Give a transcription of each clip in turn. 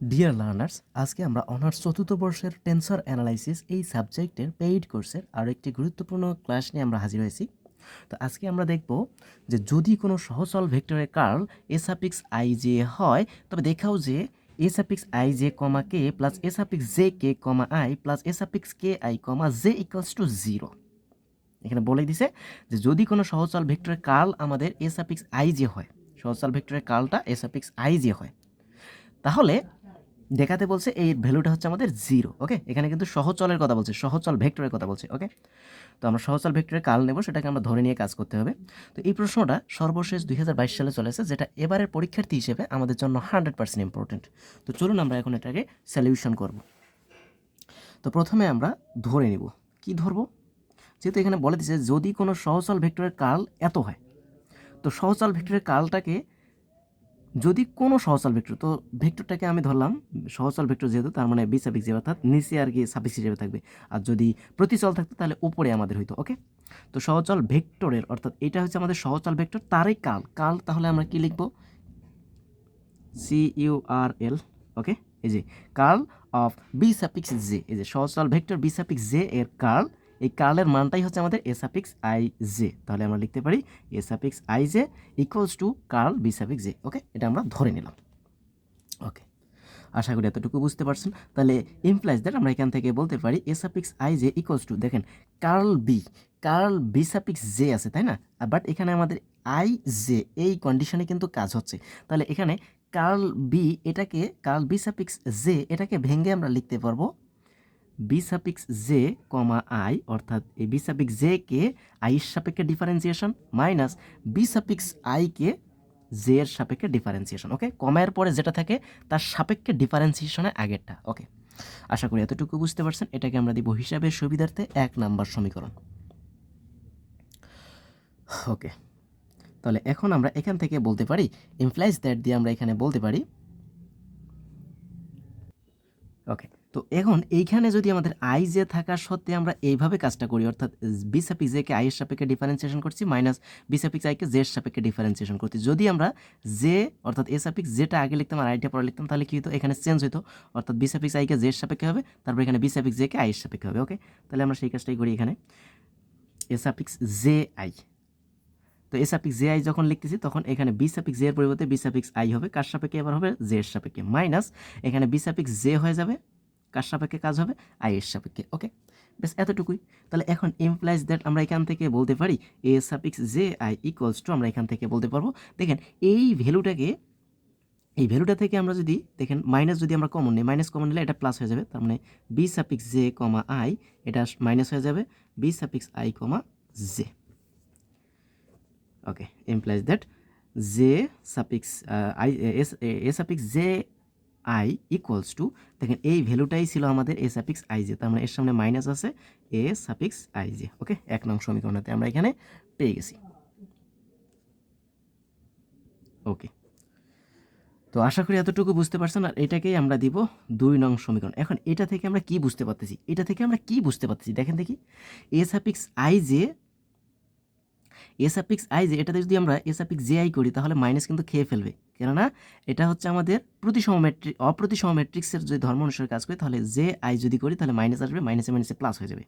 Dear learners আজকে আমরা honours চতুর্থ বর্ষের টেন্সর অ্যানালাইসিস এই সাবজেক্টের পেইড কোর্সের আরও একটি গুরুত্বপূর্ণ ক্লাস নিয়ে আমরা হাজির হয়েছি। তো আজকে আমরা দেখব যে যদি কোনো সহচল ভেক্টরের curl A suffix I J হয়, তবে দেখাও যে A suffix I J comma K plus A suffix J K comma I plus A suffix K I comma J equals to zero এখানে বলে দিছে যে যদি কোনো সহচল ভেক্টরের কার্ল আমাদের এ সাপিক্স আই জে হয়, সহচল ভেক্টরের কার্লটা এ সাপিক্স আই জে হয়। তাহলে দেখাতে বলছে এই ভ্যালুটা হচ্ছে আমাদের জিরো, ওকে? এখানে কিন্তু সহচলের কথা বলছে সহচল ভেক্টরের কথা বলছে, ওকে? তো আমরা সহচল ভেক্টরের কাল নেব, সেটাকে আমরা ধরে নিয়ে কাজ করতে হবে। তো এই প্রশ্নটা সর্বশেষ দুই হাজার বাইশ সালে চলে চলেছে যেটা এবারের পরীক্ষার্থী হিসেবে আমাদের জন্য হান্ড্রেড পার্সেন্ট ইম্পর্টেন্ট তো চলুন আমরা এখন এটাকে সলিউশন করব। তো প্রথমে আমরা ধরে নিব। কি ধরবো? যেহেতু এখানে বলে দিচ্ছে যদি কোনো সহচল ভেক্টরের কাল এত হয়, তো সহচল ভেক্টরের কালটাকে যদি কোনো সহচল ভেক্টর, তো ভেক্টরটাকে আমি ধরলাম, সহচল ভেক্টর যেহেতু, তার মানে বি সাফিক্স অর্থাৎ নিচে আর কি সাফিক্স হিসেবে থাকবে। আর যদি প্রতিচল থাকতো, তাহলে উপরে আমাদের হইতো ওকে তো সহচল ভেক্টরের, অর্থাৎ এটা হচ্ছে আমাদের সহচল ভেক্টর, তারই কাল। কাল তাহলে আমরা কি লিখব? C you R L okay এই যে curl of B suffix J এই যে সহচল ভেক্টর বি সাফিক্স জে এর কার্ল এই কার্লের মানটাই হচ্ছে আমাদের এ সাফিক্স আই জে তাহলে আমরা লিখতে পারি A suffix I J equals to curl B suffix J okay এটা আমরা ধরে নিলাম। ওকে আশা করি এতটুকু বুঝতে পারছেন। তাহলে ইমপ্লাইজ দ্যাট আমরা এখান থেকে বলতে পারি A suffix I J equals to দেখেন, curl B curl B suffix J আছে, তাই না? বাট এখানে আমাদের আই জে এই কন্ডিশনে কিন্তু কাজ হচ্ছে। তাহলে এখানে কার্ল বি এটাকে, কার্ল বি সাফিক্স জে এটাকে ভেঙে আমরা লিখতে পারব B suffix J comma I, অর্থাৎ এই বি সাপিক্স জে কে আইয়ের সাপেক্ষে differentiation minus B suffix I K J এর সাপেক্ষে ডিফারেন্সিয়েশন ওকে কমায়ের পরে যেটা থাকে তার সাপেক্ষে ডিফারেন্সিয়েশনের আগেরটা ওকে আশা করি এতটুকু বুঝতে পারছেন। এটাকে আমরা দিব হিসাবের সুবিধার্থে এক নাম্বার সমীকরণ ওকে তাহলে এখন আমরা এখান থেকে বলতে পারি ইমপ্লাইজ দ্যাট দিয়ে আমরা এখানে বলতে পারি ওকে তো এখন এইখানে যদি আমাদের আই জে থাকা সত্ত্বে আমরা এইভাবে কাজটা করি অর্থাৎ বি সাপিক্স জেকে আই এর সাপেক্ষে ডিফারেন্সিয়েশন করছি মাইনাস বি সাপিক্স আইকে জে এর সাপেক্ষে ডিফারেন্সিয়েশন করছি যদি আমরা জে অর্থাৎ এ সাপিক্স যেটা আগে লিখতাম আর আইটা পরে লিখতাম তাহলে কি হতো এখানে চেঞ্জ হতো অর্থাৎ বি সাপিক্স আইকে জে এর সাপেক্ষে হবে তারপর এখানে বি সাপিক্স জেকে আই এর সাপেক্ষে হবে ওকে তাহলে আমরা সেই কাজটাই করি এখানে এ সাপিক্স জে আই তো এ জে আই যখন লিখতেছি তখন এখানে বি সাপিক্স জে এর পরিবর্তে বি সাপিক্স আই হবে কার সাপেক্ষে এবার হবে জে এর সাপেক্ষে মাইনাস এখানে বি সাপিক্স জে হয়ে যাবে কার সাপেক্ষে কাজ হবে? আই এর সাপেক্ষে, ওকে? বেশ, এতটুকুই। তাহলে এখন ইমপ্লাইজ দ্যাট আমরা এখান থেকে বলতে পারি A suffix J I equals to আমরা এখান থেকে বলতে পারব। দেখেন, এই ভ্যালুটাকে, এই ভ্যালুটা থেকে আমরা যদি, দেখেন মাইনাস যদি আমরা কমন নিই মাইনাস কমন নিলে এটা প্লাস হয়ে যাবে। তার মানে B suffix J comma I এটা মাইনাস হয়ে যাবে। B suffix I comma J okay implies that J suffix I S A suffix J I equals to দেখেন, এই ভ্যালুটাই ছিল আমাদের এ সাপিক্স আই তার মানে এর সামনে মাইনাস আছে এ সাপিক্স আই জে ওকে এক নং সমীকরণতে আমরা এখানে পেয়ে গেছি। ওকে তো আশা করি এতটুকু বুঝতে পারছেন, আর এটাকেই আমরা দিব দুই নং সমীকরণ। এখন এটা থেকে আমরা কি বুঝতে পারতেছি? এটা থেকে আমরা কি বুঝতে পারতেছি? দেখেন দেখি। A suffix I J A suffix I J এটাতে যদি আমরা এ সাপিক্স জে আই করি, তাহলে মাইনাস কিন্তু খেয়ে ফেলবে। কেননা এটা হচ্ছে আমাদের প্রতিসম ম্যাট্রিক অপ্রতিসম ম্যাট্রিক্সের যদি ধর্ম অনুসারে কাজ করি, তাহলে জে আই যদি করি, তাহলে মাইনাস আসবে মাইনাসে মাইনাসে প্লাস হয়ে যাবে।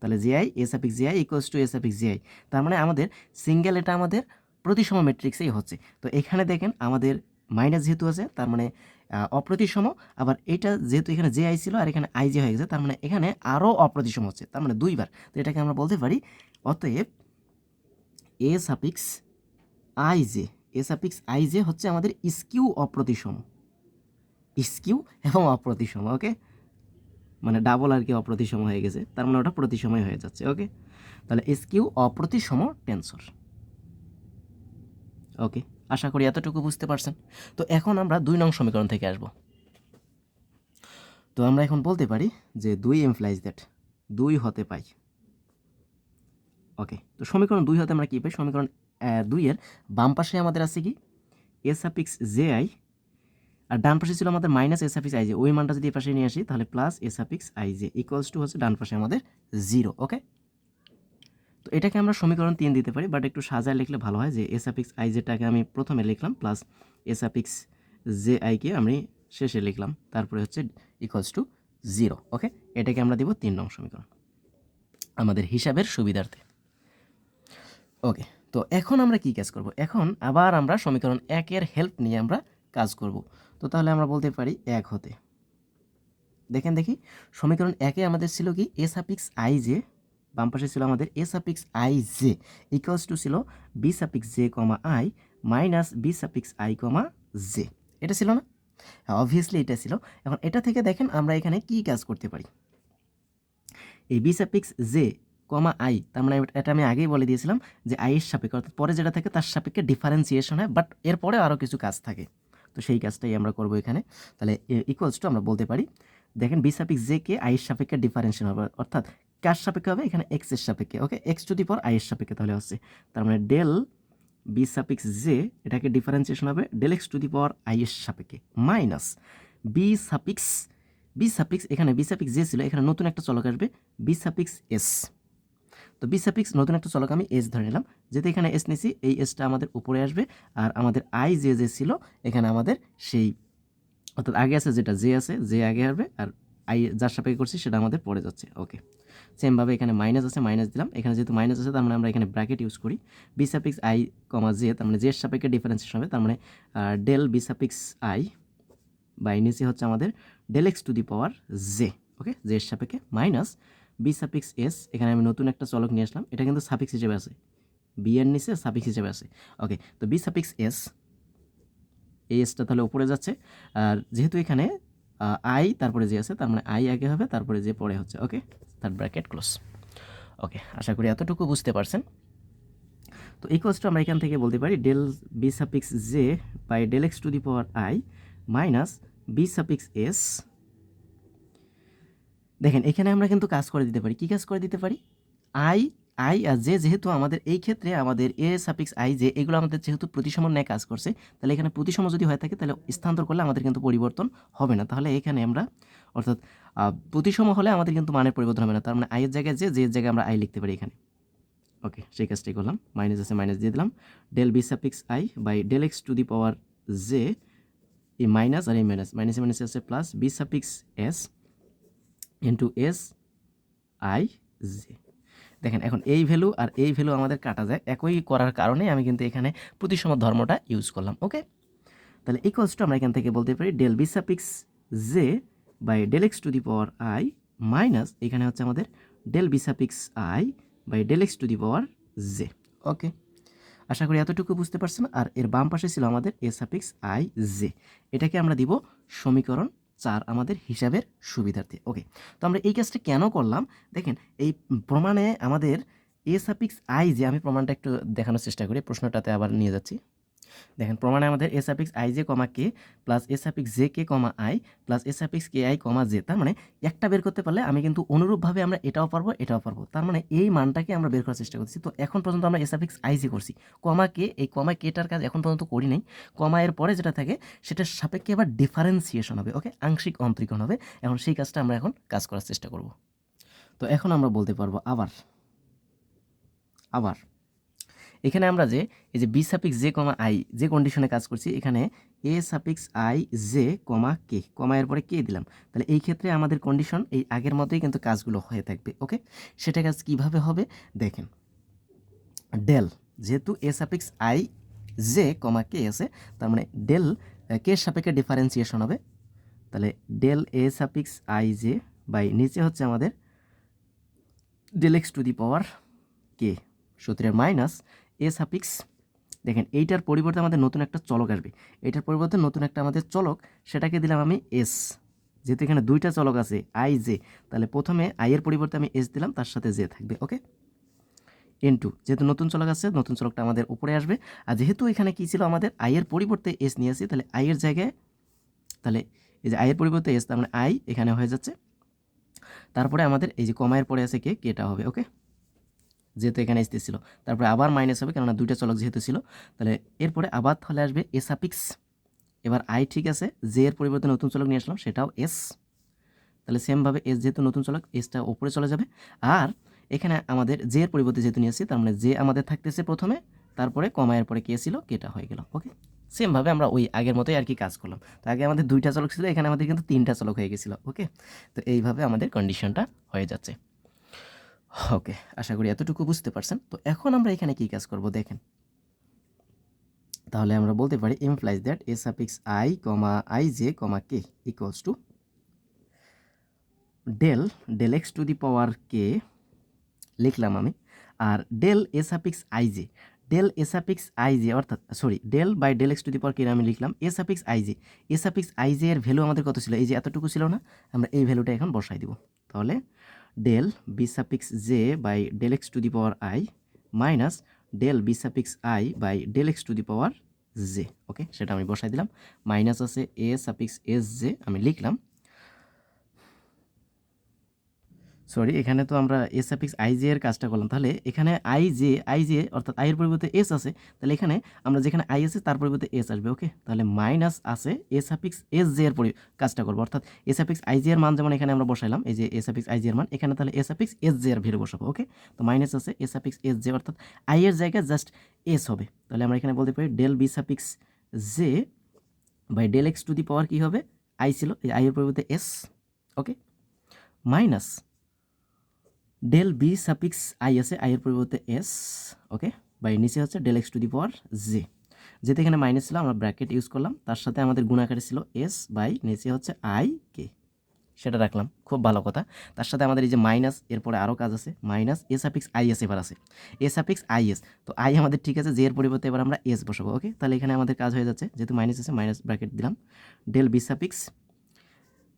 তাহলে J I A suffix J I equals to A suffix J I তার মানে আমাদের সিঙ্গেল এটা আমাদের প্রতিসম ম্যাট্রিক্সেই হচ্ছে। তো এখানে দেখেন আমাদের মাইনাস যেহেতু আছে, তার মানে অপ্রতিসম, আবার এটা যেহেতু এখানে জে আই ছিল আর এখানে আই জে হয়ে গেছে, তার মানে এখানে আরও অপ্রতিসম হচ্ছে, তার মানে দুইবার। তো এটাকে আমরা বলতে পারি, অতএব A suffix I J A suffix I J হচ্ছে আমাদের স্কিউ অপ্রতিসম। স্কিউ এবং অপ্রতিসম ওকে মানে ডাবল আর কি অপ্রতিসম হয়ে গেছে, তার মানে ওটা প্রতিসময় হয়ে যাচ্ছে ওকে তাহলে স্কিউ অপ্রতিসম টেন্সর ওকে আশা করি এতটুকু বুঝতে পারছেন। তো এখন আমরা দুই নং সমীকরণ থেকে আসব। তো আমরা এখন বলতে পারি যে দুই এমপ্লাইজ দ্যাট দুই হতে পাই। ওকে তো সমীকরণ দুই হতে আমরা কী পাই? সমীকরণ দুইয়ের বাম পাশে আমাদের আছে কি? এ সাপিক্স জে আই আর ডান পাশে ছিল আমাদের minus A suffix I J ওই মানটা যদি এ পাশে নিয়ে আসি, তাহলে plus A suffix I J equals to হচ্ছে ডান পাশে আমাদের জিরো ওকে তো এটাকে আমরা সমীকরণ তিন দিতে পারি বাট একটু সাজায় লিখলে ভালো হয় যে এ সাপিক্স আই জেটাকে আমি প্রথমে লিখলাম প্লাস এ সাপিক্স জে আইকে আমি শেষে লিখলাম, তারপরে হচ্ছে ইকুয়ালস টু জিরো ওকে এটাকে আমরা দিব তিন নং সমীকরণ। আমাদের হিসাবের সুবিধার্থে। ওকে তো এখন আমরা কি কাজ করব? এখন আবার আমরা সমীকরণ একের হেল্প নিয়ে আমরা কাজ করব। তো তাহলে আমরা বলতে পারি এক হতে। দেখেন দেখি, সমীকরণ একে আমাদের ছিল কি? এ সাপিক্স আই জে বাম পাশে ছিল আমাদের A suffix I J equals to ছিল B suffix J comma I minus B suffix I comma J এটা ছিল না? হ্যাঁ অবভিয়াসলি এটা ছিল। এখন এটা থেকে দেখেন আমরা এখানে কি কাজ করতে পারি? এই B suffix J comma I. তার মানে এটা আমি আগেই বলে দিয়েছিলাম যে আই এর সাপেক্ষে, অর্থাৎ পরে যেটা থাকে তার সাপেক্ষে ডিফারেন্সিয়েশন হয় বাট এরপরে আরও কিছু কাজ থাকে। তো সেই কাজটাই আমরা করব এখানে। তাহলে ইকুয়ালস টু আমরা বলতে পারি, দেখেন বি সাপিক্স জে কে আই এর সাপেক্ষে ডিফারেন্সিয়েশন হবে, অর্থাৎ কার সাপেক্ষে হবে? এখানে এক্সের সাপেক্ষে ওকে x to the power I এর সাপেক্ষে তাহলে হচ্ছে, তার মানে ডেল বি সাপিক্স জে এটাকে ডিফারেন্সিয়েশন হবে del X to the power I এর সাপেক্ষে minus B suffix B suffix এখানে বি সাপিক্স জে ছিল, এখানে নতুন একটা চলক আসবে বি সাপিক্স এস তো বি সাপিক্স নতুন একটা চলক আমি এস ধরে নিলাম। যেহেতু এখানে এস নিছি, এই এসটা আমাদের উপরে আসবে আর আমাদের আই যে যে ছিল, এখানে আমাদের সেই, অর্থাৎ আগে আছে যেটা জে আছে জে আগে আসবে আর আই যার সাপেক্ষে করছি সেটা আমাদের পড়ে যাচ্ছে ওকে সেমভাবে এখানে মাইনাস আছে মাইনাস দিলাম। এখানে যেহেতু মাইনাস আছে, তার মানে আমরা এখানে ব্র্যাকেট ইউজ করি। B suffix I comma J তার মানে জের সাপেক্ষে ডিফারেন্সিয়েশন হবে, তার মানে del B suffix I by নিচে হচ্ছে আমাদের del X to the power J okay জের সাপেক্ষে মাইনাস বি সাপিক্স এস এখানে আমি নতুন একটা চলক নিয়ে আসলাম। এটা কিন্তু সাপিক্স হিসেবে আছে। বি এর নিচে সাপিক্স হিসেবে আছে। ওকে তো বি সাপিক্স এস এই এসটা তাহলে উপরে যাচ্ছে। আর যেহেতু এখানে আই তারপরে যে আছে, তার মানে আই আগে হবে, তারপরে যে পরে হচ্ছে। ওকে তার ব্র্যাকেট ক্লোজ ওকে আশা করি এতটুকু বুঝতে পারছেন। তো এই ইকুয়ালসটা আমরা এখান থেকে বলতে পারি del B suffix J by del X to the power I minus B suffix S দেখেন, এখানে আমরা কিন্তু কাজ করে দিতে পারি। কি কাজ করে দিতে পারি? আই আই আর জে যেহেতু আমাদের এই ক্ষেত্রে আমাদের এ সাপিক্স আই জে এগুলো আমাদের যেহেতু প্রতিসম ন্যায় কাজ করছে, তাহলে এখানে প্রতিসম যদি হয়ে থাকে, তাহলে স্থানান্তর করলে আমাদের কিন্তু পরিবর্তন হবে না। তাহলে এখানে আমরা, অর্থাৎ প্রতিসম হলে আমাদের কিন্তু মানের পরিবর্তন হবে না। তার মানে আইয়ের জায়গায় যে যে জায়গায় আমরা আই লিখতে পারি এখানে। ওকে, সেই কাজটাই করলাম। মাইনাস আছে মাইনাস দিয়ে দিলাম। Del B suffix I by del X to the power J এই মাইনাস আর এই মাইনাস মাইনাসে মাইনাসে আছে plus B suffix S into S I J দেখেন, এখন এই ভ্যালু আর এই ভ্যালু আমাদের কাটা যায় একই করার কারণে আমি কিন্তু এখানে প্রতিসম ধর্মটা ইউজ করলাম ওকে তাহলে ইকুয়ালস টু আমরা এখান থেকে বলতে পারি del B suffix J by del X to the power I minus এখানে হচ্ছে আমাদের del B suffix I by del X to the power J okay আশা করি এতটুকু বুঝতে পারছেন। আর এর বাম পাশে ছিল আমাদের এ সাপিক্স আই জে এটাকে আমরা দিব সমীকরণ চার আমাদের হিসাবের সুবিধার্থে। ওকে তো আমরা এই কাজটা কেন করলাম? দেখেন, এই প্রমাণে আমাদের এ সাপিক্স আই যে, আমি প্রমাণটা একটু দেখানোর চেষ্টা করি, প্রশ্নটাতে আবার নিয়ে যাচ্ছি। দেখেন প্রমাণে আমাদের A suffix I J comma K plus A suffix J K comma I plus A suffix K I comma J, তার মানে একটা বের করতে পারলে আমি কিন্তু অনুরূপভাবে আমরা এটাও পারব এটাও পারব। তার মানে এই মানটাকে আমরা বের করার চেষ্টা করছি তো এখন পর্যন্ত আমরা এ সাপিক্স আই জে করছি। কমা কে, এই কমা কেটার কাজ এখন পর্যন্ত করি নাই। কমা এর পরে যেটা থাকে সেটার সাপেক্ষে আবার ডিফারেন্সিয়েশন হবে ওকে আংশিক অন্তরীকরণ হবে। এখন সেই কাজটা আমরা এখন কাজ করার চেষ্টা করব। তো এখন আমরা বলতে পারব আবার। আবার। এখানে আমরা যে, এই যে B suffix J comma I যে কন্ডিশনে কাজ করছি, এখানে এ সাপিক্স আই জে কমা কে কমা এর পরে কে দিলাম। তাহলে এই ক্ষেত্রে আমাদের কন্ডিশন এই আগের মতোই কিন্তু কাজগুলো হয়ে থাকবে ওকে সেটা কাজ কীভাবে হবে? দেখেন। ডেল যেহেতু এ সাপিক্স আই জে কমা কে আছে, তার মানে ডেল কে সাপেক্ষে ডিফারেন্সিয়েশন হবে। তাহলে del A suffix I J by নিচে হচ্ছে আমাদের del X to the power K সূত্রের মাইনাস এ সাপিক্স দেখেন এইটার পরিবর্তে আমাদের নতুন একটা চলক আসবে। এইটার পরিবর্তে নতুন একটা আমাদের চলক, সেটাকে দিলাম আমি এস যেহেতু এখানে দুইটা চলক আছে আই জে তাহলে প্রথমে আই এর পরিবর্তে আমি এস দিলাম, তার সাথে জে থাকবে ওকে এন টু যেহেতু নতুন চলক আছে, নতুন চলকটা আমাদের উপরে আসবে। আর যেহেতু এখানে কী ছিল আমাদের? আই এর পরিবর্তে এস নিয়ে আসি, তাহলে আই এর জায়গায়, তাহলে এই যে আই এর পরিবর্তে এস তার মানে আই এখানে হয়ে যাচ্ছে। তারপরে আমাদের এই যে কমায়ের পরে আছে কে? কেটা হবে ওকে যেহেতু এখানে এসতে ছিল তারপরে আবার মাইনাস হবে, কেননা দুইটা চলক যেহেতু ছিল। তাহলে এরপরে আবার তাহলে আসবে এসাপিক্স এবার আই ঠিক আছে জে এর পরিবর্তে নতুন চলক নিয়ে আসলাম, সেটাও এস তাহলে সেমভাবে এস যেহেতু নতুন চলক এসটা ওপরে চলে যাবে। আর এখানে আমাদের জে এর পরিবর্তে যেহেতু নিয়ে আসছি, তার মানে জে আমাদের থাকতেছে প্রথমে, তারপরে কমায়ের পরে কে ছিল কেটা হয়ে গেল ওকে সেমভাবে আমরা ওই আগের মতোই আর কি কাজ করলাম। তো আগে আমাদের দুইটা চলক ছিল, এখানে আমাদের কিন্তু তিনটা চলক হয়ে গেছিল ওকে তো এইভাবে আমাদের কন্ডিশনটা হয়ে যাচ্ছে। ওকে, আশা করি এতটুকু বুঝতে পারছেন। তো এখন আমরা এখানে কি কাজ করব দেখেন। তাহলে আমরা বলতে পারি implies that A suffix I comma I J comma K equals to del del X to the power K লিখলাম আমি। আর del A suffix I J del A suffix I J অর্থাৎ sorry del by del X to the power K আমি লিখলাম A suffix I J A suffix I J এর value আমাদের কত ছিল? এই যে এতটুকু ছিল না, আমরা এই ভ্যালুটা এখন বসাই দিব। তাহলে del B suffix J by del X to the power I minus del B suffix I by del X to the power J okay সেটা আমি বসাই দিলাম। মাইনাস আছে এ সাফিক্স এস জে আমি লিখলাম। সরি এখানে তো আমরা এ সাফিক্স আই জে এর কাজটা করলাম। তাহলে এখানে আই জে আই জে অর্থাৎ আই এর পরিবর্তে এস আছে। তাহলে এখানে আমরা যেখানে আই আছে, তার পরিবর্তে এস আসবে ওকে তাহলে মাইনাস আছে এ সাফিক্স এস জে এর কাজটা করব। অর্থাৎ এ সাফিক্স আই জে এর মান যেমন এখানে আমরা বসাইলাম, এই যে এ সাফিক্স আই জে এর মান, এখানে তাহলে এ সাফিক্স এস জে এর ভ্যালু বসাবো ওকে তো মাইনাস আছে এ সাফিক্স এস জে অর্থাৎ আই এর জায়গায় জাস্ট এস হবে। তাহলে আমরা এখানে বলতে পারি del B suffix J by del X to the power কী হবে? আই ছিল, এই আই এর পরিবর্তে S okay minus del B suffix I আছে আই এর পরিবর্তে এস ওকে বাই নিচে হচ্ছে del X to the power J যেতে এখানে মাইনাস ছিল, আমরা ব্র্যাকেট ইউজ করলাম। তার সাথে আমাদের গুণাকারে ছিল এস বাই নিচে হচ্ছে আই কে সেটা রাখলাম, খুব ভালো কথা। তার সাথে আমাদের এই যে মাইনাস এরপরে আরও কাজ আছে। Minus A suffix I S এবার আছে। এ সাপিক্স আই এস তো আই আমাদের ঠিক আছে জে এর পরিবর্তে এবার আমরা এস বসাবো ওকে তাহলে এখানে আমাদের কাজ হয়ে যাচ্ছে, যেহেতু মাইনাস আছে মাইনাস ব্র্যাকেট দিলাম। ডেল বি সাপিক্স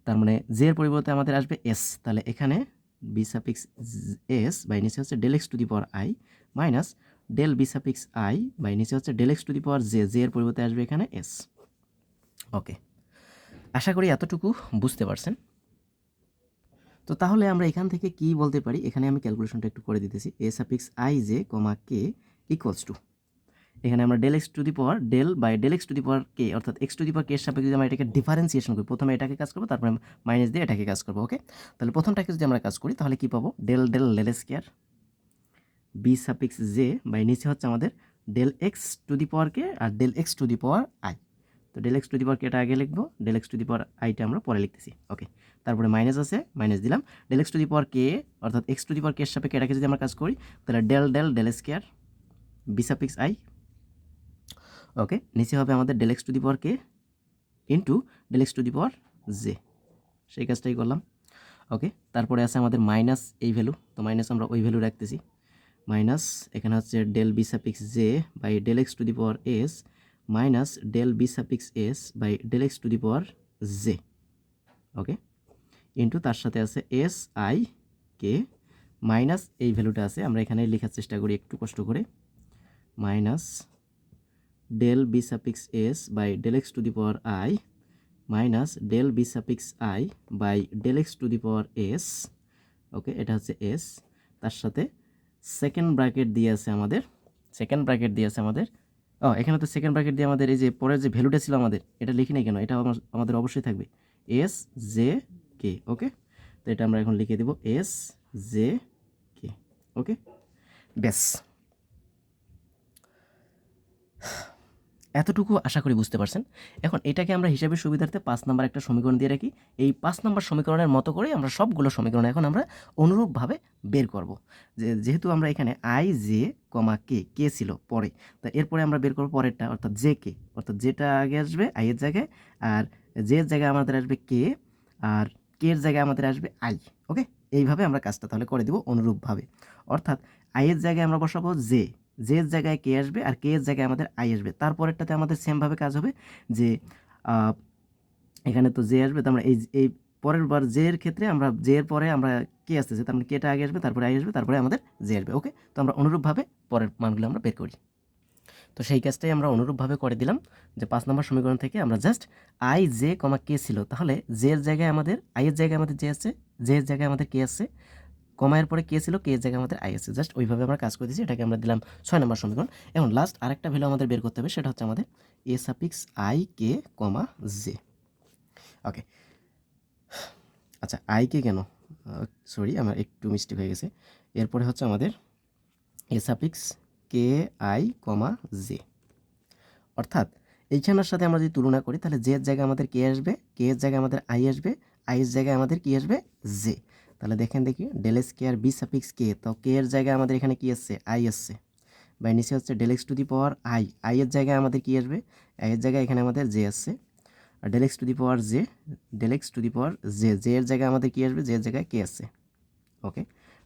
তার মানে জে এর পরিবর্তে আমাদের আসবে এস তাহলে এখানে বি সাপিক্স এস বাই নিচে হচ্ছে del X to the power I minus del B suffix I by নিচে হচ্ছে del X to the power J J এর পরিবর্তে আসবে এখানে এস ওকে আশা করি এতটুকু বুঝতে পারছেন। তো তাহলে আমরা এখান থেকে কি বলতে পারি? এখানে আমি ক্যালকুলেশনটা একটু করে দিতেছি। A suffix I J comma K equals to এখানে আমরা del X to the power del by del X to the power K অর্থাৎ এক্স টু দি পাওয়ার কে সাপেক্ষে যদি আমরা এটাকে ডিফারেন্সিয়েশন করি, প্রথমে এটাকে কাজ করব, তারপরে মাইনাস দিয়ে এটাকে কাজ করব ওকে তাহলে প্রথমটাকে যদি আমরা কাজ করি, তাহলে কি পাবো? Del del del square B suffix J by নিচে হচ্ছে আমাদের del X to the power K R del X to the power I তো del X to the power কেটা আগে লিখব del X to the power আইটা আমরা পরে লিখতেছি ওকে তারপরে মাইনাস আছে মাইনাস দিলাম। Del X to the power K অর্থাৎ এক্স টু দি পাওয়ার কে সাপেক্ষে এটাকে যদি আমরা কাজ করি, তাহলে del del del square B suffix I okay নিচে হবে আমাদের del X to the power K into del X to the power J সেই কাজটাই করলাম। ওকে তারপরে আছে আমাদের মাইনাস এই ভ্যালু তো মাইনাস আমরা ওই ভ্যালু রাখতেছি। মাইনাস এখানে হচ্ছে del B suffix J by del X to the power S minus del B suffix S by del X to the power J okay into তার সাথে আছে এস আই কে মাইনাস এই ভ্যালুটা আছে। আমরা এখানে লেখার চেষ্টা করি একটু কষ্ট করে। Minus del B suffix S by del X to the power I minus del B suffix I by del X to the power S okay এটা হচ্ছে এস তার সাথে সেকেন্ড ব্র্যাকেট দিয়ে আছে আমাদের সেকেন্ড ব্র্যাকেট দিয়ে আছে আমাদের, ও, এখানে তো সেকেন্ড ব্র্যাকেট দিয়ে আমাদের এই যে পরের যে ভ্যালুটা ছিল আমাদের, এটা লিখি নাই কেন? এটা আমাদের অবশ্যই থাকবে এস জে কে ওকে তো এটা আমরা এখন লিখে দেব এস জে কে ওকে ব্যাস। এতটুকু আশা করি বুঝতে পারছেন। এখন এটাকে আমরা হিসাবের সুবিধার্থে পাঁচ নাম্বার একটা সমীকরণ দিয়ে রাখি। এই পাঁচ নাম্বার সমীকরণের মতো করে আমরা সবগুলো সমীকরণ এখন আমরা অনুরূপভাবে বের করব। যে, যেহেতু আমরা এখানে আই জে কমা কে কে ছিল পরে, তা এরপরে আমরা বের করব পরেরটা, অর্থাৎ জে কে অর্থাৎ যেটা আগে আসবে আই এর জায়গায়, আর জে এর জায়গায় আমাদের আসবে কে আর কে এর জায়গায় আমাদের আসবে আই ওকে এইভাবে আমরা কাজটা তাহলে করে দেবো অনুরূপভাবে। অর্থাৎ আই এর জায়গায় আমরা বসাবো জে এর জায়গায় কে আসবে আর কে এর জায়গায় আমাদের আই আসবে। তারপরেরটাতে আমাদের সেমভাবে কাজ হবে যে এখানে তো জে আসবে তো আমরা এই এই পরের বার জে এর ক্ষেত্রে আমরা জে এর পরে আমরা কে আসতেছে, তার মানে কেটা আগে আসবে, তারপরে আই আসবে, তারপরে আমাদের জে আসবে ওকে তো আমরা অনুরূপভাবে পরের মানগুলো আমরা বের করি। তো সেই কাজটাই আমরা অনুরূপভাবে করে দিলাম যে পাঁচ নম্বর সমীকরণ থেকে আমরা just I J comma K ছিল। তাহলে জে এর জায়গায় আমাদের আই জায়গায় আমাদের জে আছে জে এর জায়গায় আমাদের কে আছে কমায়ের পরে কে ছিল? কে জায়গায় আমাদের আই আছে জাস্ট ওইভাবে আমরা কাজ করে দিয়েছি, এটাকে আমরা দিলাম ছয় নম্বর সমীকরণ। এখন লাস্ট আরেকটা ভ্যালু আমাদের বের করতে হবে, সেটা হচ্ছে আমাদের A suffix I K comma J ওকে আচ্ছা আই কে কেন? সরি আমার একটু মিস্টেক হয়ে গেছে। এরপরে হচ্ছে আমাদের A suffix K I comma J অর্থাৎ, এইখানের সাথে আমরা যদি তুলনা করি, তাহলে জে এর জায়গায় আমাদের কে আসবে? কে এর জায়গায় আমাদের আই আসবে? আই এর জায়গায় আমাদের কি আসবে? জে তাহলে দেখেন দেখি del square B suffix K তো কে এর জায়গায় আমাদের এখানে কি আসছে? আই আসছে। বা নিচে হচ্ছে del X to the power I I এর জায়গায় আমাদের কি আসবে? আই এর জায়গায় এখানে আমাদের জে আসছে। আর del X to the power J del X to the power J J এর জায়গায় আমাদের কি আসবে? জে এর জায়গায় কে আসছে। ওকে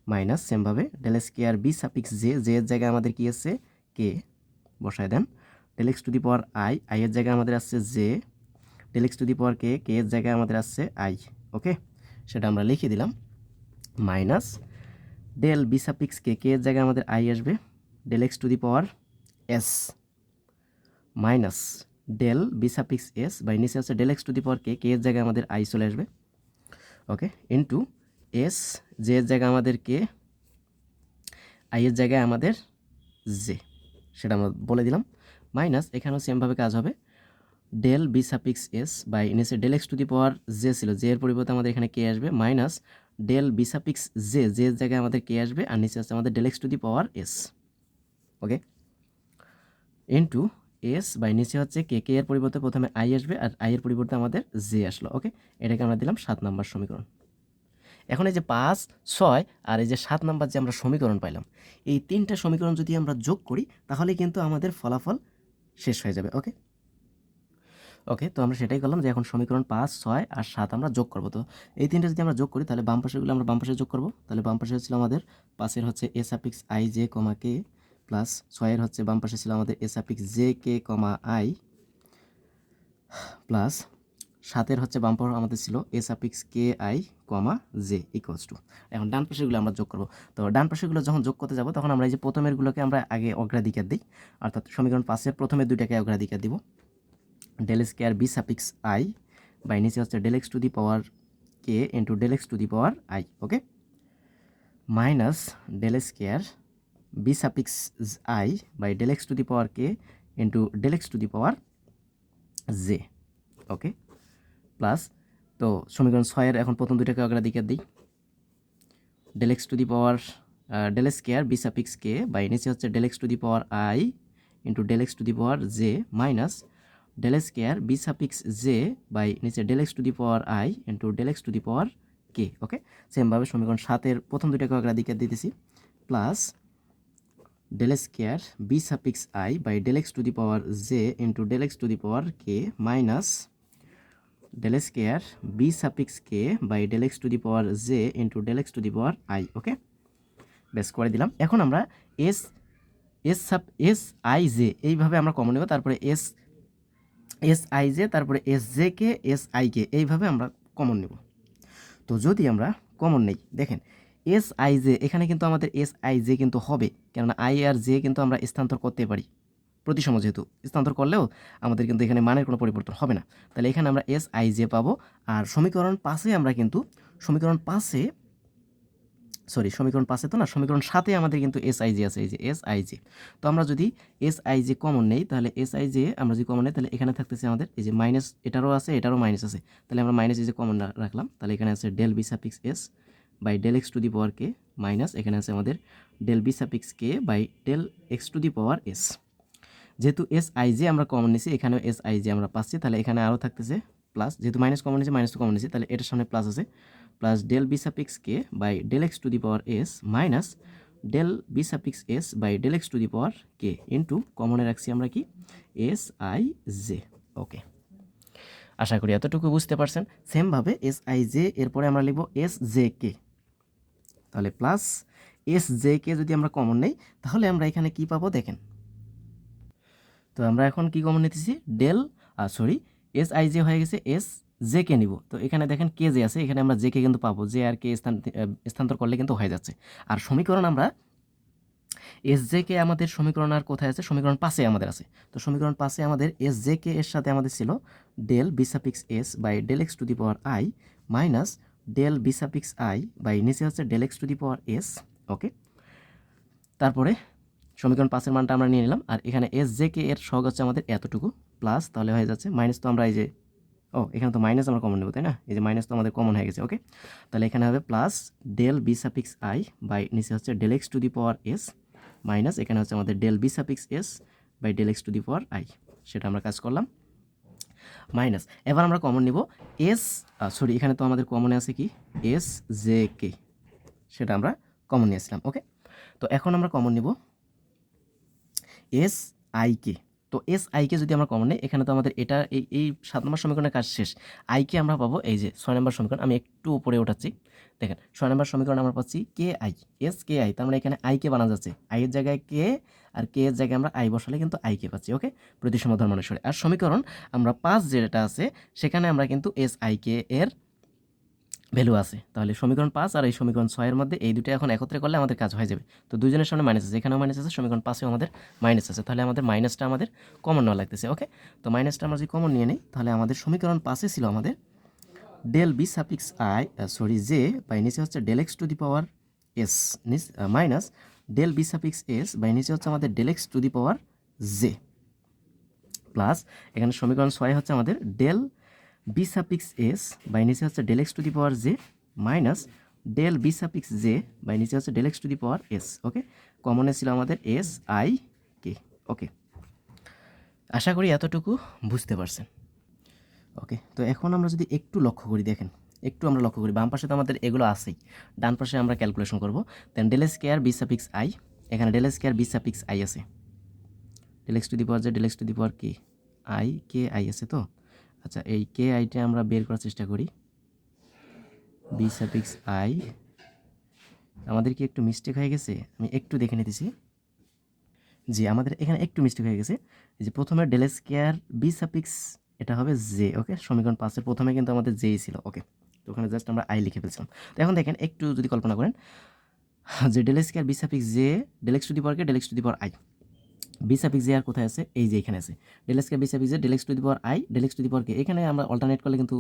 মাইনাস সেমভাবে del square B suffix J J এর জায়গায় আমাদের কি আসছে? কে বসায় দেন। Del x to the power I I এর জায়গায় আমাদের আসছে J del x to the power K K এর জায়গায় আমাদের আসছে আই ওকে সেটা আমরা লিখে দিলাম। Minus del B suffix K K এর জায়গায় আমাদের আই আসবে, del x to the power S minus del B suffix S by নিচে হচ্ছে del x to the power K K এর জায়গায় আমাদের আই চলে আসবে ওকে ইন্টু এস জে এর জায়গায় আমাদের কে আই এর জায়গায় আমাদের জে সেটা আমরা বলে দিলাম, মাইনাস এখানেও সেমভাবে কাজ হবে, del B suffix S by নিচে del x to the power J ছিল জে এর পরিবর্তে আমাদের এখানে কে আসবে, minus del B suffix J J জায়গায় আমাদের কে আসবে, আর নিচে আছে আমাদের del x to the power S. Okay? Into S by নিচে হচ্ছে কে কে এর পরিবর্তে প্রথমে আই আসবে, আর আই এর পরিবর্তে আমাদের জে আসলো, ওকে? এটাকে আমরা দিলাম সাত নম্বর সমীকরণ। এখন এই যে পাঁচ, ছয়, আর এই যে সাত নাম্বার যে আমরা সমীকরণ পাইলাম, এই তিনটা সমীকরণ যদি আমরা যোগ করি, তাহলে কিন্তু আমাদের ফলাফল শেষ হয়ে যাবে, ওকে? ওকে তো আমরা সেটাই করলাম যে এখন সমীকরণ পাঁচ, ছয় আর সাত আমরা যোগ করব। তো এই তিনটা যদি আমরা যোগ করি, তাহলে বাম পাশেগুলো আমরা বাম পাশে যোগ করব। তাহলে বাম পাশে হচ্ছিল আমাদের পাশের হচ্ছে A suffix I J comma K plus ছয়ের হচ্ছে বাম পাশে ছিল আমাদের A suffix J K comma I plus সাতের হচ্ছে বাম পাশে আমাদের ছিল A suffix K I comma J equals to এখন ডান পাশেগুলো আমরা যোগ করব। তো ডান পাশেগুলো যখন যোগ করতে যাব, তখন আমরা এই যে প্রথমেরগুলোকে আমরা আগে অগ্রাধিকার দিই। অর্থাৎ সমীকরণ পাঁচের প্রথমে দুইটাকে অগ্রাধিকার দিব। Del square B suffix I by নিচে হচ্ছে del x to the power K into del x to the power I okay minus del square B suffix I by del x to the power K into del x to the power J okay plus তো সমীকরণ ছয়ের এখন প্রথম দুইটাকে অগ্রাধিকার দিই। Del x to the power del square B suffix K by নিচে হচ্ছে del x to the power I into del x to the power J minus del square B suffix J by নিচে del x to the power I into del x to the power K okay সেমভাবে সমীকরণ সাতের প্রথম দুইটাকে অগ্রাধিকার দিতেছি plus del square B suffix I by del x to the power J into del x to the power K minus del square B suffix K by del x to the power J into del x to the power I okay বেশ করে দিলাম। এখন আমরা S S sub S I J এইভাবে আমরা common নেব, তারপরে S S I J তারপরে S J K S I K এইভাবে আমরা কমন নেব। তো যদি আমরা কমন নেই, দেখেন এস আই জে এখানে কিন্তু আমাদের এস আই জে কিন্তু হবে, কেননা আই আর জে কিন্তু আমরা স্থানান্তর করতে পারি। প্রতিসম যেহেতু, স্থানান্তর করলেও আমাদের কিন্তু এখানে মানের কোনো পরিবর্তন হবে না। তাহলে এখানে আমরা এস আই জে পাবো, আর সমীকরণ পাশে আমরা কিন্তু, সমীকরণ পাশে সরি, সমীকরণ পাশে তো না? সমীকরণ সাথে আমাদের কিন্তু এস আই জে আছে, এই যে এস আই জে তো আমরা যদি এস আই জে কমন নেই, তাহলে এস আই জে আমরা যদি কমন নেই, তাহলে এখানে থাকতেছে আমাদের, এই যে মাইনাস এটারও আছে, এটারও মাইনাস আছে। তাহলে আমরা মাইনাস এই যে কমন রাখলাম, তাহলে এখানে আছে del B suffix S by del x to the power K minus এখানে আছে আমাদের del B suffix K by del x to the power S যেহেতু এস আই জে আমরা কমন নিছি, এখানেও এস আই জে আমরা পাচ্ছি, তাহলে এখানে আরও থাকতেছে প্লাস যেহেতু মাইনাস কমন নিছি মাইনাস কমন নিছি, তাহলে এটার সামনে প্লাস আছে। Plus del B suffix K by del x to the power S minus del B suffix S by del x to the power K into কমনে রাখছি আমরা কি? এস আই জে ওকে আশা করি এতটুকু বুঝতে পারছেন। সেমভাবে এস আই জে এরপরে আমরা লিখব এস জে কে তাহলে প্লাস এস জে কে যদি আমরা কমন নেই, তাহলে আমরা এখানে কি পাবো? দেখেন। তো আমরা এখন কি কমন নিতেছি? Del sorry S I J হয়ে গেছে এস জে কে নিব। তো এখানে দেখেন কে যে আছে, এখানে আমরা জে কে কিন্তু পাবো। জে আর কে স্থান, স্থানান্তর করলে কিন্তু হয়ে যাচ্ছে। আর সমীকরণ আমরা এস জে কে আমাদের সমীকরণ আর কোথায় আছে? সমীকরণ পাশে আমাদের আছে। তো সমীকরণ পাশে আমাদের এস জে কে এর সাথে আমাদের ছিল del B suffix S by del x to the power I minus del B suffix I by নিচে হচ্ছে del x to the power S okay তারপরে সমীকরণ পাঁচের মানটা আমরা নিয়ে নিলাম। আর এখানে এস জে কে এর সহগ হচ্ছে আমাদের এতটুকু প্লাস তাহলে হয়ে যাচ্ছে। মাইনাস তো আমরা এই যে ও এখানে তো মাইনাস আমরা কমন নেব, তাই না? এই যে মাইনাস তো আমাদের কমন হয়ে গেছে ওকে তাহলে এখানে হবে plus del B suffix I by নিচে হচ্ছে del x to the power S minus এখানে হচ্ছে আমাদের del B suffix S by del x to the power I সেটা আমরা কাজ করলাম। মাইনাস এবার আমরা কমন নিব এস সরি এখানে তো আমাদের কমনে আছে কি? এস জে কে সেটা আমরা কমন নিয়েছিলাম ওকে তো এখন আমরা কমন নিব এস আই কে তো এস আইকে যদি আমরা কমন নিই, এখানে তো আমাদের এটা, এই এই সাত নম্বর সমীকরণের কাজ শেষ। আইকে আমরা পাবো, এই যে ছয় নম্বর সমীকরণ, আমি একটু উপরে ওঠাচ্ছি দেখেন, ছয় নম্বর সমীকরণ আমরা পাচ্ছি K I S K I তার মানে এখানে আইকে বানা যাচ্ছে। আই এর জায়গায় কে আর কে এর জায়গায় আমরা আই বসালে কিন্তু আইকে পাচ্ছি ওকে প্রতিসম ধর্মানুসারে আর সমীকরণ, আমরা পাঁচ যেটা আছে, সেখানে আমরা কিন্তু এস আই কে এর ভ্যালু আছে। তাহলে সমীকরণ পাঁচ আর এই সমীকরণ ছয়ের মধ্যে এই দুটো এখন একত্রে করলে আমাদের কাজ হয়ে যাবে। তো দুজনের সামনে মাইনাস আছে, এখানেও মাইনাস আছে, সমীকরণ পাঁচেও আমাদের মাইনাস আছে। তাহলে আমাদের মাইনাসটা আমাদের কমন নেওয়া লাগতেছে ওকে তো মাইনাসটা আমরা যদি কমন নিয়ে নিই, তাহলে আমাদের সমীকরণ পাশে ছিল আমাদের del B suffix I sorry J by নিচে হচ্ছে del x to the power S নিস minus del B suffix S by নিচে হচ্ছে আমাদের del x to the power J plus এখানে সমীকরণ ছয় হচ্ছে আমাদের del B suffix S by নিচে হচ্ছে del x to the power J minus del B suffix J by নিচে হচ্ছে del x to the power S okay কমনে ছিল আমাদের এস আই কে ওকে আশা করি এতটুকু বুঝতে পারছেন ওকে তো এখন আমরা যদি একটু লক্ষ্য করি, দেখেন, একটু আমরা লক্ষ্য করি, বাম পাশে তো আমাদের এগুলো আছেই, ডান পাশে আমরা ক্যালকুলেশন করব। Then del square B suffix I এখানে del square B suffix I আছে। Del x to the power J del x to the power K I K I আছে তো? আচ্ছা এই কে আইটা আমরা বের করার চেষ্টা করি। বি সাপিক্স আই আমাদের কি একটু মিস্টেক হয়ে গেছে? আমি একটু দেখে নিতেছি। জি, আমাদের এখানে একটু মিস্টেক হয়ে গেছে। যে প্রথমে ডেল স্কোয়ার বি সাপিক্স এটা হবে জে ওকে সমীকরণ পাঁচের প্রথমে কিন্তু আমাদের জেই ছিল ওকে তো ওখানে জাস্ট আমরা আই লিখে ফেলছিলাম। তো এখন দেখেন, একটু যদি কল্পনা করেন। যে del square B suffix J del x to the পাওয়ারকে del x to the power I B suffix J আর কোথায় আছে? এই যে এখানে আছে। Del square B suffix J to the power I del x to the power K এখানে আমরা alternate করলে কিন্তু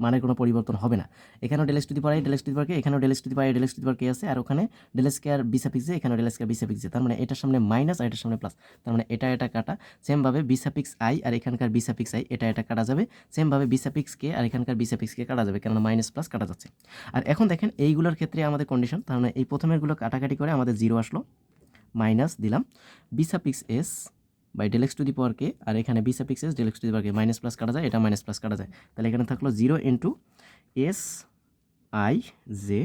মানের কোনো পরিবর্তন হবে না। এখানেও del x to the power I del x to the power K এখানেও del x to the power I del x to the power K আছে। আর ওখানে del square B suffix J এখানেও del square B suffix J তার মানে এটার সামনে minus আর এটার সামনে প্লাস তার মানে এটা এটা কাটা। সেমভাবে বি সাপিক্স আই আর এখানকার বি সাপিক্স আই এটা এটা কাটা যাবে। সেমভাবে বি সাপিক্স কে আর এখানকার বি সাপিক্স কে কাটা যাবে। কেননা মাইনাস প্লাস কাটা যাচ্ছে। আর এখন দেখেন এইগুলোর ক্ষেত্রে আমাদের কন্ডিশন তার মানে এই প্রথমেরগুলো কাটাকাটি করে আমাদের জিরো আসলো। মাইনাস দিলাম। B suffix S by del x to the power K আর এখানে B suffix S del x to the power K minus plus কাটা যায়, এটা মাইনাস প্লাস কাটা যায়। তাহলে এখানে থাকল zero into S I J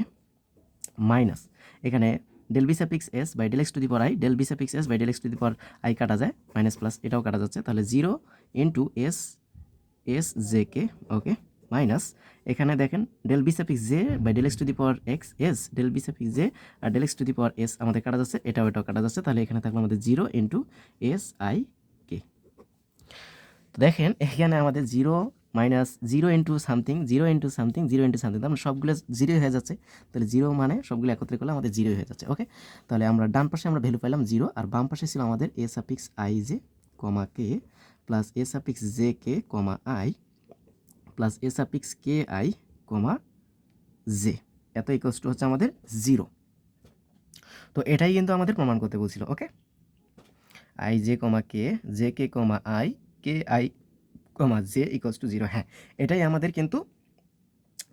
minus এখানে del B suffix S by del x to the power I del B suffix S by del x to the power I কাটা যায় মাইনাস প্লাস এটাও কাটা যাচ্ছে। তাহলে zero into S S J K okay minus, এখানে দেখেন del B suffix J by del x to the power x S del B suffix J R del x to the power S আমাদের কাটা যাচ্ছে, এটাও এটাও কাটা যাচ্ছে, তাহলে এখানে থাকল আমাদের zero into S I K তো দেখেন, এখানে আমাদের zero minus zero into something zero into something zero into something মানে সবগুলো জিরো হয়ে যাচ্ছে, তাহলে জিরো মানে সবগুলো একত্রে করলে আমাদের জিরো হয়ে যাচ্ছে ওকে তাহলে আমরা ডান পাশে আমরা ভ্যালু পাইলাম জিরো আর বাম পাশে ছিল আমাদের A suffix I J comma K plus A suffix J K comma I plus A suffix K I comma J এত ইকোয়াস টু হচ্ছে আমাদের জিরো তো এটাই কিন্তু আমাদের প্রমাণ করতে বলছিল okay I J comma K J K comma I K I comma J equals to zero হ্যাঁ এটাই আমাদের কিন্তু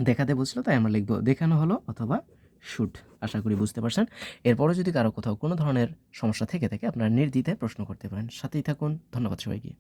দেখাতে বলছিল, তাই আমরা লিখব দেখানো হলো অথবা শুট আশা করি বুঝতে পারছেন। এরপরে যদি কারও কোথাও কোনো ধরনের সমস্যা থেকে থাকে, আপনারা নির্দ্বিধায় প্রশ্ন করতে পারেন। সাথেই থাকুন, ধন্যবাদ সবাইকে।